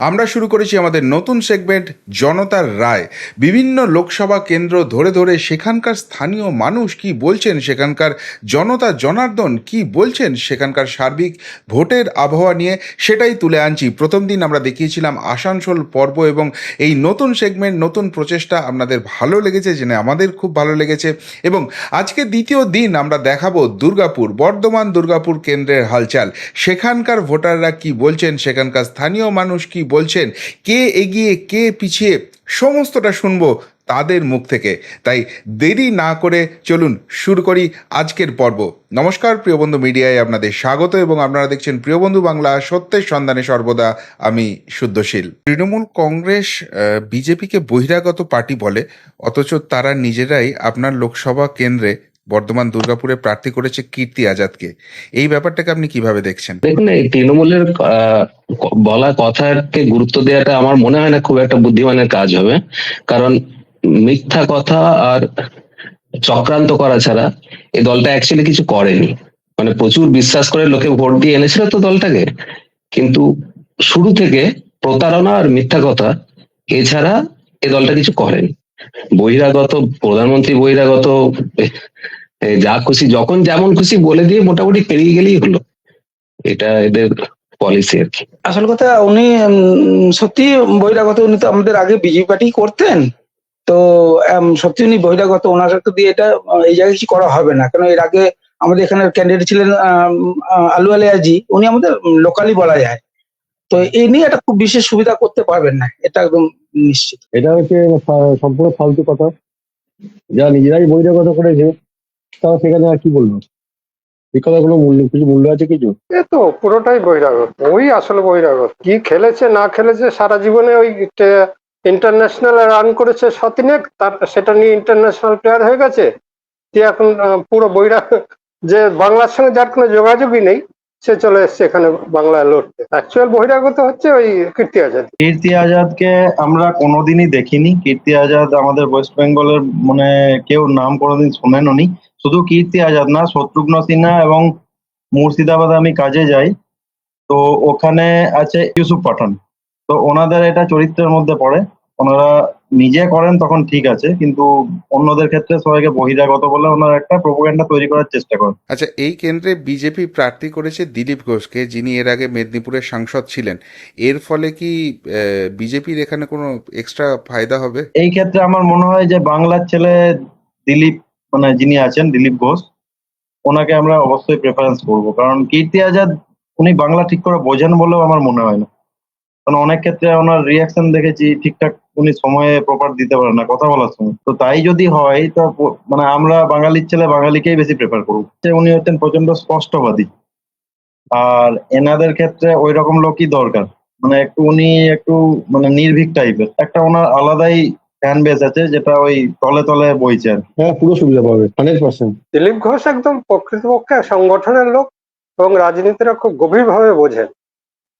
আমরা শুরু করেছি আমাদের নতুন সেগমেন্ট জনতার রায়। বিভিন্ন লোকসভা কেন্দ্র ধরে ধরে সেখানকার স্থানীয় মানুষ কি বলছেন? সেখানকার জনতা জনার্দন কি বলছেন? সেখানকার সার্বিক ভোটের আবহাওয়া নিয়ে সেটাই তুলে আনছি। প্রথম দিন আমরা দেখিয়েছিলাম আসানসোল পর্ব এবং এই নতুন সেগমেন্ট নতুন প্রচেষ্টা আপনাদের ভালো লেগেছে, জেনে আমাদের খুব ভালো লেগেছে এবং আজকে দ্বিতীয় দিন আমরা দেখাবো দুর্গাপুর, বর্ধমান দুর্গাপুর কেন্দ্রের হালচাল। সেখানকার ভোটাররা কি বলছেন? সেখানকার স্থানীয় মানুষ কি বলছেন, কে এগিয়ে, কে পিছিয়ে, সমস্তটা শুনব তাদের মুখ থেকে। তাই দেরি না করে চলুন শুরু করি আজকের পর্ব। নমস্কার, প্রিয় বন্ধু মিডিয়ায় আপনাদের স্বাগত এবং আপনারা দেখছেন প্রিয় বন্ধু বাংলা, সত্যের সন্ধানে সর্বদা আমি শুদ্ধশীল। তৃণমূল কংগ্রেস বিজেপিকে বহিরাগত পার্টি বলে, অথচ তারা নিজেরাই আপনার লোকসভা কেন্দ্রে বর্ধমান দুর্গাপুরে প্রার্থী করেছে কীর্তি আজাদকে। এই ব্যাপারটাকে আপনি কীভাবে দেখছেন? দেখুন এই তৃণমূলের বলা কথাকে গুরুত্ব দেওয়াটা আমার মনে হয় না খুব একটা বুদ্ধিমানের কাজ হবে। কারণ মিথ্যা কথা আর চক্রান্ত করা ছাড়া এই দলটা অ্যাকচুয়ালি কিছু করেনি। মানে প্রচুর বিশ্বাস করে লোকে ভোট দিয়ে এনেছিল তো দলটাকে। কিন্তু শুরু থেকে প্রতারণা আর মিথ্যা কথা এছাড়া এ দলটা কিছু করেনি। বহিরাগত প্রধানমন্ত্রী বহিরাগত এ, এ, যা খুশি যখন যেমন খুশি বলে দিয়ে মোটামুটি পেরিয়ে গেলেই হলো। এটা এদের পলিসি আর কি। আসল কথা উনি উম, সত্যি বহিরাগত উনি তো আমাদের আগে বিজেপি পার্টি করতেন। তো সত্যি উনি বহিরাগত ওনাকে দিয়ে এটা এই জায়গায় কিছু করা হবে না? কেন এর আগে আমাদের এখানে ক্যান্ডিডেট ছিলেন আহ, আলু আলিয়াজি উনি আমাদের লোকালি বলা যায়। তো এই নিয়ে একটা খুব বিশেষ সুবিধা করতে পারবেন না এটা একদম নিশ্চিত। এটা হচ্ছে সম্পূর্ণ ফালতু কথা। যা নিজেরাই বহিরাগত করেছে তারা সেখানে আর কি বলব? এই কথা কোনো মূল্য কিছু মূল্য আছে কিছু? এ তো পুরোটাই বহিরাগত ওই আসলে বহিরাগত। কি খেলেছে না খেলেছে সারা জীবনে ওই ইন্টারন্যাশনাল রান করেছে সতিনেক তার সেটা নিয়ে ইন্টারন্যাশনাল প্লেয়ার হয়ে গেছে। যে এখন পুরো বহিরাগ যে বাংলার সঙ্গে যার কোনো যোগাযোগই নেই সে চলে এসছে এখানে বাংলায় লড়তে। অ্যাকচুয়াল বহিরাগত হচ্ছে ওই কীর্তি আজাদ। কীর্তি আজাদকে আমরা কোনোদিনই দেখিনি। কীর্তি আজাদ আমাদের ওয়েস্ট বেঙ্গলের মানে কেউ নাম কোনোদিন শোনেনও নি শুধু কীর্তি আজাদ না শত্রুঘ্ন সিনহা এবং মুর্শিদাবাদে আমি কাজে যাই। তো ওখানে আছে ইউসুফ পাঠান। তো ওনাদের এটা চরিত্রের মধ্যে পড়ে। ওনারা নিজে করেন তখন ঠিক আছে কিন্তু অন্যদের ক্ষেত্রে সবাইকে বহিরাগত বলে ওনারা একটা প্রোপাগান্ডা তৈরি করার চেষ্টা করেন। আচ্ছা এই কেন্দ্রে বিজেপি প্রার্থী করেছে দিলীপ ঘোষকে যিনি এর আগে মেদিনীপুরের সাংসদ ছিলেন। এর ফলে কি বিজেপির এখানে কোনো এক্সট্রা ফায়দা হবে? এই ক্ষেত্রে আমার মনে হয় যে বাংলার ছেলে দিলীপ মানে যিনি আছেন দিলীপ ঘোষ, ওনাকে আমরা অবশ্যই প্রেফারেন্স করব। কারণ কীর্তি আজাদ, উনি বাংলা ঠিক করে বোঝেন বলেও আমার মনে হয় না। কারণ অনেক ক্ষেত্রে ওনার রিয়াকশন দেখেছি, ঠিকঠাক উনি সময়ে প্রপার দিতে পারেন না, কথা বলার সময়। তো তাই যদি হয়, তো মানে আমরা বাঙালির ছেলে বাঙালিকেই বেশি প্রেফার করব। উনি হচ্ছেন প্রচণ্ড স্পষ্টবাদী। আর এনাদের ক্ষেত্রে ওই রকম লোকই দরকার। মানে একটু উনি একটু মানে নির্ভীক টাইপের একটা ওনার আলাদাই ফ্যান বেস আছে যেটা ওই তলে তলে বইছে হ্যাঁ পুরো সুবিধা পাবে হান্ড্রেড পার্সেন্ট দিলীপ ঘোষ একদম প্রকৃতপক্ষে সংগঠনের লোক এবং রাজনীতিরা খুব গভীরভাবে বোঝেন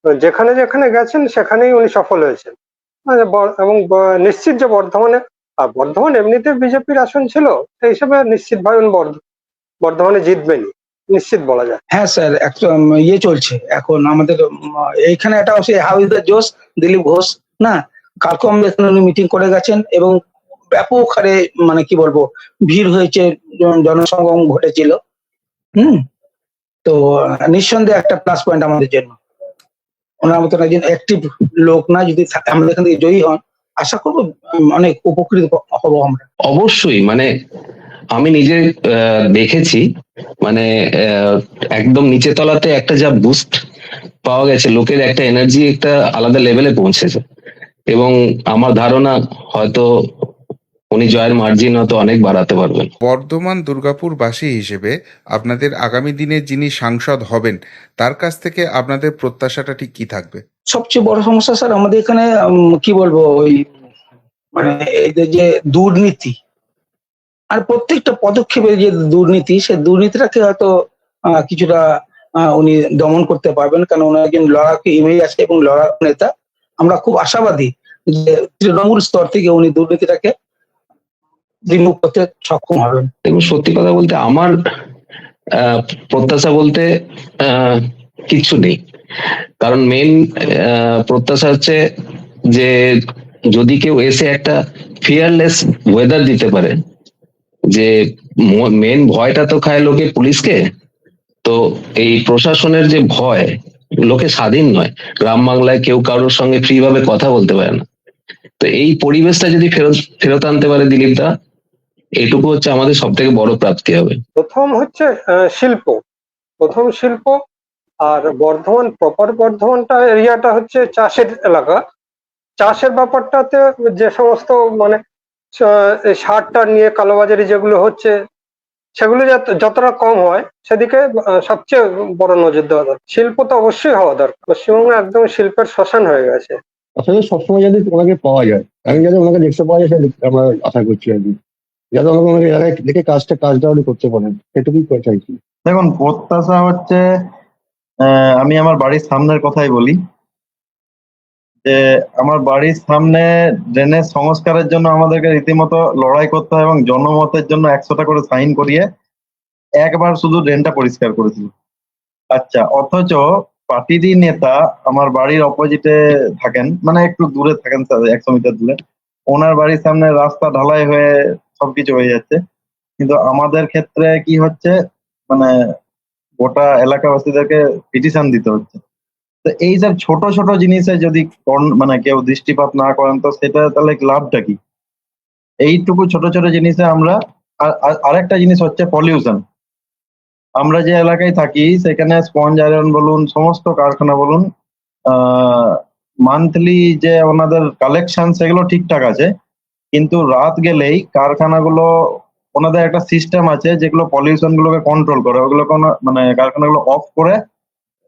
যেখানে যেখানে গেছেন সেখানেই উনি সফল হয়েছেন। মানে এবং নিশ্চিত যে বর্ধমানে আর বর্ধমান এমনিতে বিজেপির আসন ছিল সেই হিসেবে নিশ্চিতভাবে উনি বর্ধমানে জিতবেনই নিশ্চিত বলা যায়। হ্যাঁ স্যার একদম ইয়ে চলছে। এখন আমাদের এইখানে একটা হচ্ছে হাউ দ্য জোস দিলীপ ঘোষ না? কালকে এখানে উনি মিটিং করে গেছেন এবং ব্যাপক হারে মানে কি বলব, ভিড় হয়েছে, জন- জনসমাগম ঘটেছিল। হুম? তো, নিঃসন্দেহে একটা প্লাস পয়েন্ট আমাদের জন্য। ওনার মতন একজন অ্যাক্টিভ লোক না, যদি আমাদের এখান থেকে জয়ী হন, আশা করব অনেক উপকৃত হব আমরা। অবশ্যই মানে আমি নিজে দেখেছি মানে একদম নিচে তলাতে একটা যা বুস্ট পাওয়া গেছে, লোকের একটা এনার্জি একটা আলাদা লেভেলে পৌঁছেছে। এবং আমার ধারণা হয়তো উনি জয়ের মার্জিন হয়তো অনেক বাড়াতে পারবেন। বর্ধমান দুর্গাপুরবাসী হিসেবে আপনাদের আগামী দিনে যিনি সাংসদ হবেন তার কাছ থেকে আপনাদের প্রত্যাশাটা ঠিক কি থাকবে? সবচেয়ে বড় সমস্যা স্যার আমাদের এখানে কি বলব ওই মানে এই যে- যে দুর্নীতি আর প্রত্যেকটা পদক্ষেপের যে দুর্নীতি সে দুর্নীতিটাকে হয়তো আহ, কিছুটা আহ, উনি দমন করতে পারবেন। কারণ ওনার একজন লড়াকু ইমেজ আছে এবং লড়াকু নেতা। আমরা খুব আশাবাদী যে তৃণমূল স্তর থেকে উনি দুর্নীতিটাকে রিমুভ করতে সক্ষম হবেন। এবং সত্যি কথা বলতে আমার প্রত্যাশা বলতে কিচ্ছু নেই। কারণ মেন প্রত্যাশা হচ্ছে যে যদি কেউ এসে একটা ফিয়ারলেস ওয়েদার দিতে পারে, যে মেন ভয়টা তো খায় লোকে পুলিশকে, তো এই প্রশাসনের যে ভয় লোকে স্বাধীন নয়। গ্রাম বাংলায় কেউ কারোর সঙ্গে ফ্রি ভাবে কথা বলতে পারে না। তো এই পরিবেশটা যদি ফেরত ফেরত আনতে পারে দিলীপ দা, এটুকু হচ্ছে আমাদের সব থেকে বড় প্রাপ্তি হবে। প্রথম হচ্ছে শিল্প। প্রথম শিল্প আর বর্ধমান প্রপার বর্ধমানটা এরিয়াটা হচ্ছে চাষের এলাকা। চাষের ব্যাপারটাতে যে সমস্ত মানে সারটা নিয়ে, কালোবাজারি যেগুলো হচ্ছে সেগুলো যাতে- যতটা কম হয় সেদিকে সবচেয়ে বড় নজর দেওয়া দরকার। শিল্প তো অবশ্যই হওয়া দরকার। পশ্চিমবঙ্গে একদম শিল্পের শ্মশান হয়ে গেছে। আসলে সবসময় যাতে ওনাকে পাওয়া যায় আমি যাতে ওনাকে দেখতে পাওয়া যায় সেটা আমরা আশা করছি আর কি। যাতে ওনাকে ওনাকে এলাকায় দেখে কাজটা কাজটা উনি করতে পারেন সেটুকুই চাইছি। দেখুন প্রত্যাশা হচ্ছে আহ, আমি আমার বাড়ির সামনের কথাই বলি। যে আমার বাড়ির সামনে ড্রেনেজ সংস্কারের জন্য আমাদেরকে রীতিমতো লড়াই করতে হয় এবং জনমতের জন্য একশোটা করে সাইন করিয়ে একবার শুধু ড্রেনটা পরিষ্কার করেছিল। আচ্ছা অথচ পার্টিরই নেতা আমার বাড়ির অপোজিটে থাকেন মানে একটু দূরে থাকেন একশো মিটার দূরে। ওনার বাড়ির সামনে রাস্তা ঢালাই হয়ে সবকিছু হয়ে যাচ্ছে। কিন্তু আমাদের ক্ষেত্রে কি হচ্ছে মানে গোটা এলাকাবাসীদেরকে পিটিশন দিতে হচ্ছে। তো এই সব ছোট ছোট জিনিসে যদি মানে কেউ দৃষ্টিপাত না করেন, তো সেটা তাহলে লাভটা কি? এইটুকু ছোট ছোট জিনিসে আমরা আর- আর- আরেকটা জিনিস হচ্ছে পলিউশন আমরা যে এলাকায় থাকি, সেখানে স্পঞ্জ আয়রন বলুন, সমস্ত কারখানা বলুন মান্থলি যে ওনাদের কালেকশন সেগুলো ঠিকঠাক আছে। কিন্তু রাত গেলেই কারখানাগুলো, ওনাদের একটা সিস্টেম আছে, যেগুলো পলিউশন গুলোকে কন্ট্রোল করে ওগুলো কোনো মানে কারখানাগুলো অফ করে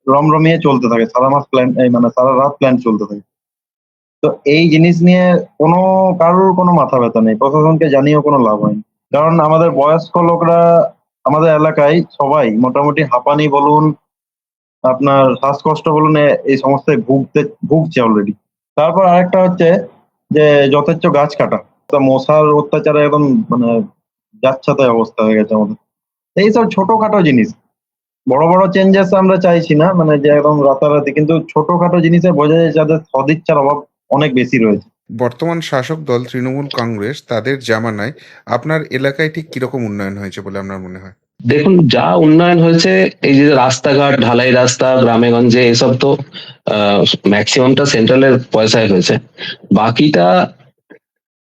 রমরমিয়ে চলতে থাকে সারা মাস প্ল্যান মানে সারা রাত প্ল্যান চলতে থাকে। তো এই জিনিস নিয়ে কোনো, কারোর কোনো মাথা ব্যথা নেই, প্রশাসনকে জানিয়েও কোনো লাভ হয়নি। কারণ আমাদের বয়স্ক লোকরা আমাদের এলাকায় সবাই মোটামুটি হাঁপানি বলুন, আপনার শ্বাসকষ্ট বলুন এই সমস্যায় ভুগতে, ভুগছে অলরেডি তারপর আরেকটা হচ্ছে যে, যথেচ্ছ গাছ কাটা। মশার অত্যাচারে একদম মানে যাচ্ছাতে অবস্থা হয়ে গেছে আমাদের। এইসব ছোটখাটো জিনিস। বড় বড় চেঞ্জেস আমরা চাইছি না মানে যে একদম রাতারাতি কিন্তু ছোটখাটো জিনিসে বোঝা যায় যাদের সদিচ্ছার অভাব অনেক বেশি রয়েছে। বর্তমান শাসক দল তৃণমূল কংগ্রেস তাদের জামানায় আপনার এলাকায় ঠিক কীরকম উন্নয়ন হয়েছে বলে আপনার মনে হয়? দেখুন যা উন্নয়ন হয়েছে এই যে রাস্তাঘাট ঢালাই রাস্তা গ্রামে গঞ্জে এসব তো ম্যাক্সিমামটা সেন্ট্রালের পয়সায় হয়েছে। বাকিটা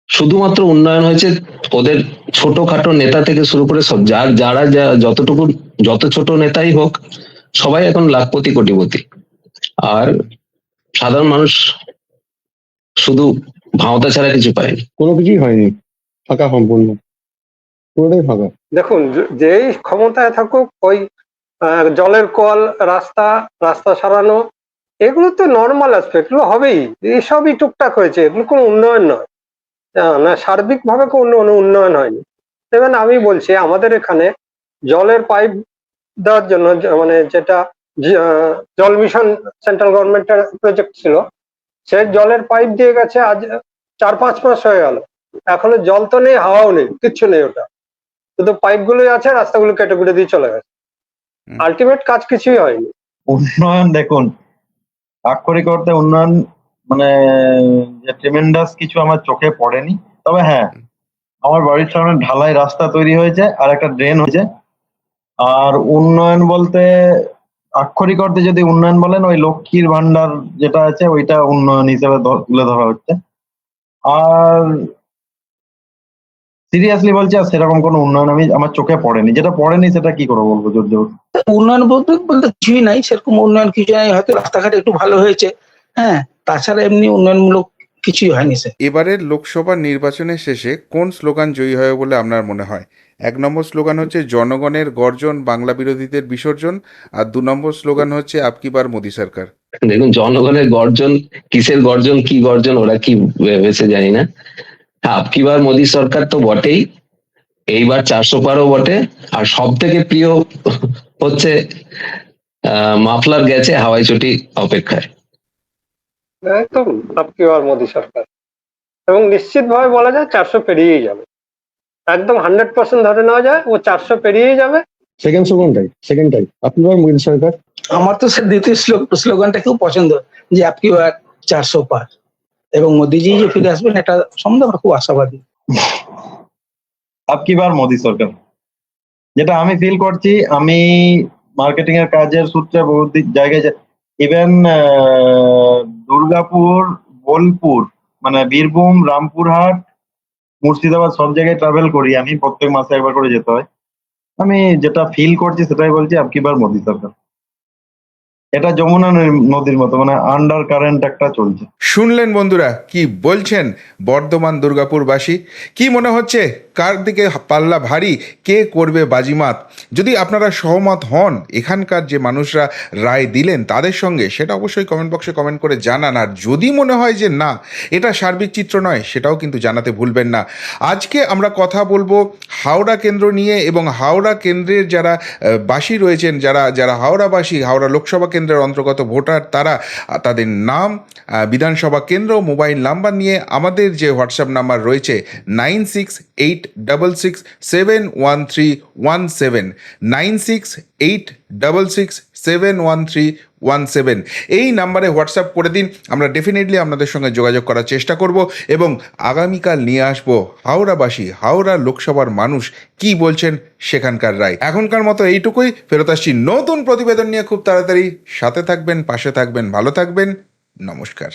শুধুমাত্র উন্নয়ন হয়েছে ওদের ছোটখাটো নেতা থেকে শুরু করে সব যার যারা যা যতটুকু যত ছোট নেতাই হোক সবাই এখন লাখপতি কোটিপতি। আর সাধারণ মানুষ শুধু ভাওতা ছাড়া কিছু পায়নি। কোনো কিছুই হয়নি। ফাঁকা সম্পূর্ণ। পুরোটাই ফাঁকা। দেখুন যে- যেই ক্ষমতায় থাকুক ওই আহ, জলের কল রাস্তা রাস্তা সারানো এগুলো তো নর্মাল অ্যাসপেক্ট এগুলো হবেই। এসবই টুকটাক হয়েছে এগুলো কোনো উন্নয়ন নয়। না সার্বিকভাবে কোনো উন্ন- উন্নয়ন হয়নি। দেখবেন আমি বলছি আমাদের এখানে জলের পাইপ দেওয়ার জন্য মানে যেটা জল মিশন সেন্ট্রাল গভর্নমেন্টের প্রজেক্ট ছিল সে জলের পাইপ দিয়ে গেছে আজ চার পাঁচ মাস হয়ে গেল। এখনও জল তো নেই হাওয়াও নেই কিচ্ছু নেই ওটা। শুধু পাইপ গুলোই আছে রাস্তাগুলো কেটে কুটে দিয়ে চলে গেছে। আলটিমেট কাজ কিছুই হয়নি। উন্নয়ন দেখুন আক্ষরিক অর্থে উন্নয়ন মানে ট্রিমেন্ডাস কিছু আমার চোখে পড়েনি। তবে হ্যাঁ আমার বাড়ির সামনে ঢালাই রাস্তা তৈরি হয়েছে আর একটা ড্রেন হয়েছে। আর উন্নয়ন বলতে আক্ষরিক অর্থে যদি উন্নয়ন বলেন, ওই লক্ষ্মীর ভান্ডার যেটা আছে, ওইটা উন্নয়ন হিসেবে তুলে ধরা হচ্ছে। আর সিরিয়াসলি বলছি, আর সেরকম কোনো উন্নয়ন আমি, আমার চোখে পড়েনি। যেটা পড়েনি, সেটা কি করে বলব, জোর জোর? উন্নয়ন বলতে বলতে কিছুই নাই। সেরকম উন্নয়ন কিছু নাই। হয়তো রাস্তাঘাট একটু ভালো হয়েছে। হ্যাঁ তাছাড়া এমনি উন্নয়নমূলক কিছুই হয়নি স্যার এবারের লোকসভা নির্বাচনের শেষে কোন স্লোগান জয়ী হবে বলে আপনার মনে হয়? এক নম্বর স্লোগান হচ্ছে জনগণের গর্জন বাংলা বিরোধীদের বিসর্জন আর দু নম্বর স্লোগান হচ্ছে আপকি বার মোদী সরকার দেখুন জনগণের গর্জন কিসের গর্জন কি গর্জন ওরা কি ভেবেছে জানি না। হ্যাঁ আপকিবার মোদী সরকার তো বটেই। এইবার চারশো পারও বটে। আর সব থেকে প্রিয় হচ্ছে আহ, মাফলার গেছে হাওয়াই চটি অপেক্ষায়। একদম আপকি আর মোদী সরকার। এবং নিশ্চিতভাবে বলা যায় চারশো পেরিয়েই যাবে। একদম হান্ড্রেড পার্সেন্ট ধরে নেওয়া যায় ও চারশো পেরিয়েই যাবে। সেকেন্ড সেকেন্ডটাই সেকেন্ডটাই আপনি বলেন মোদী সরকার। আমার তো স্যার দ্বিতীয় স্লো- স্লোগানটা খুব পছন্দ যে আপকি বার চারশো পার। এবং মোদিজি যে ফিরে আসবেন এটা সম্বন্ধে আমরা খুব আশাবাদী। আপকি বার মোদী সরকার। যেটা আমি ফিল করছি আমি মার্কেটিং এর কাজের সূত্রে বহু দি- জায়গায় ইভেন দুর্গাপুর, বোলপুর মানে বীরভূম, রামপুরহাট, মুর্শিদাবাদ সব জায়গায় ট্রাভেল করি আমি। প্রত্যেক মাসে একবার করে যেতে হয়। আমি যেটা ফিল করছি সেটাই বলছি আপকি বার মোদী সরকার এটা যমুনা নদী- নদীর মতো মানে আন্ডার কারেন্ট একটা চলছে। শুনলেন বন্ধুরা, কি বলছেন বর্ধমান দুর্গাপুরবাসী? কি মনে হচ্ছে? কার দিকে পাল্লা ভারী, কে করবে বাজিমাত? যদি আপনারা সহমত হন, এখানকার যে মানুষরা রায় দিলেন তাদের সঙ্গে, সেটা অবশ্যই কমেন্ট বক্সে কমেন্ট করে জানান। আর যদি মনে হয় যে না, এটা সার্বিক চিত্র নয়, সেটাও কিন্তু জানাতে ভুলবেন না। আজকে আমরা কথা বলব হাওড়া কেন্দ্র নিয়ে এবং হাওড়া কেন্দ্রের যারা বাসী রয়েছেন, যারা যারা হাওড়াবাসী, হাওড়া লোকসভা কেন্দ্রের অন্তর্গত ভোটার, তারা, তাদের নাম বিধানসভা কেন্দ্র, মোবাইল নাম্বার নিয়ে আমাদের যে হোয়াটসঅ্যাপ নাম্বার রয়েছে nine six eight double six seven one three one seven nine six eight double six seven one three one seven এই নাম্বারে হোয়াটসঅ্যাপ করে দিন, আমরা ডেফিনেটলি আপনাদের সঙ্গে যোগাযোগ করার চেষ্টা করব এবং আগামীকাল নিয়ে আসব হাওড়াবাসী, হাওড়া লোকসভার মানুষ কি বলছেন সেখানকার রায়। এখনকার মতো এইটুকুই, ফেরত আসছি নতুন প্রতিবেদন নিয়ে খুব তাড়াতাড়ি। সাথে থাকবেন, পাশে থাকবেন, ভালো থাকবেন, নমস্কার।